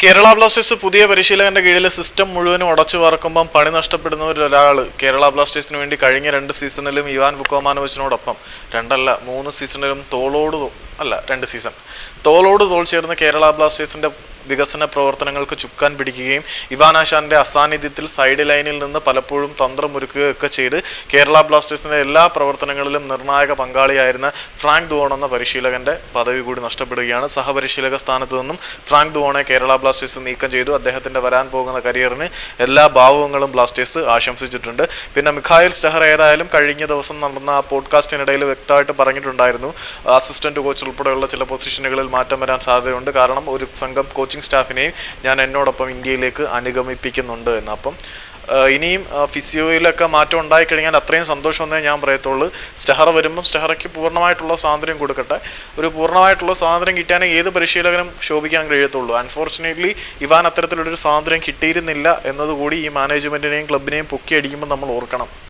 Kerala Blasters പുതിയ പരിശീലകന്റെ കീഴിൽ system മുഴുവനും ഉടച്ചു വറക്കുമ്പം പണി നഷ്ടപ്പെടുന്ന ഒരാൾ കേരള ബ്ലാസ്റ്റേഴ്സിന് വേണ്ടി കഴിഞ്ഞ രണ്ട് സീസണിലും ഇവാൻ വുക്കോമാനോവിച്ചിനോടൊപ്പം രണ്ടല്ല മൂന്ന് സീസണിലും തോളോട് അല്ല രണ്ട് സീസൺ. തോളോട് തോൾ ചേർന്ന് കേരള ബ്ലാസ്റ്റേഴ്സിന്റെ വികസന പ്രവർത്തനങ്ങൾക്ക് ചുക്കാൻ പിടിക്കുകയും ഇവാനാശാന്റെ അസാന്നിധ്യത്തിൽ സൈഡ് ലൈനിൽ നിന്ന് പലപ്പോഴും തന്ത്രമൊരുക്കുകയൊക്കെ ചെയ്ത് കേരള ബ്ലാസ്റ്റേഴ്സിന്റെ എല്ലാ പ്രവർത്തനങ്ങളിലും നിർണായക പങ്കാളിയായിരുന്ന ഫ്രാങ്ക് ദുവോൺ എന്ന പരിശീലകന്റെ പദവി കൂടി നഷ്ടപ്പെടുകയാണ്. സഹപരിശീലക സ്ഥാനത്ത് നിന്നും ഫ്രാങ്ക് ദുവോണെ കേരള ബ്ലാസ്റ്റേഴ്സ് നീക്കം ചെയ്തു. അദ്ദേഹത്തിന്റെ വരാൻ പോകുന്ന കരിയറിന് എല്ലാ ഭാവങ്ങളും ബ്ലാസ്റ്റേഴ്സ് ആശംസിച്ചിട്ടുണ്ട്. പിന്നെ മിഖായിൽ സ്റ്റഹർ ഏതായാലും കഴിഞ്ഞ ദിവസം നടന്ന ആ പോഡ്കാസ്റ്റിനിടയിൽ വ്യക്തമായിട്ട് പറഞ്ഞിട്ടുണ്ടായിരുന്നു. അസിസ്റ്റന്റ് കോച്ച് ഉൾപ്പെടെയുള്ള ചില പൊസിഷനുകളിൽ മാറ്റം വരാൻ സാധ്യതയുണ്ട്. കാരണം ഒരു സംഘം കോച്ചിങ് സ്റ്റാഫിനെയും ഞാൻ എന്നോടൊപ്പം ഇന്ത്യയിലേക്ക് അനുഗമിപ്പിക്കുന്നുണ്ട് എന്ന്. അപ്പം ഇനിയും ഫിസിയോയിലൊക്കെ മാറ്റം ഉണ്ടായിക്കഴിഞ്ഞാൽ അത്രയും സന്തോഷം എന്നേ ഞാൻ പറയത്തുള്ളൂ. സ്റ്റഹർ വരുമ്പം സ്റ്റഹറയ്ക്ക് പൂർണമായിട്ടുള്ള സ്വാതന്ത്ര്യം കൊടുക്കട്ടെ. ഒരു പൂർണമായിട്ടുള്ള സ്വാതന്ത്ര്യം കിട്ടാനേ ഏത് പരിശീലകനും ശോഭിക്കാൻ കഴിയത്തുള്ളൂ. അൺഫോർച്ചുനേറ്റ്ലി ഇവാൻ അത്തരത്തിലൊരു സ്വാതന്ത്ര്യം കിട്ടിയിരുന്നില്ല എന്നതുകൂടി ഈ മാനേജ്മെന്റിനെയും ക്ലബിനെയും പൊക്കി അടിക്കുമ്പോൾ നമ്മൾ ഓർക്കണം.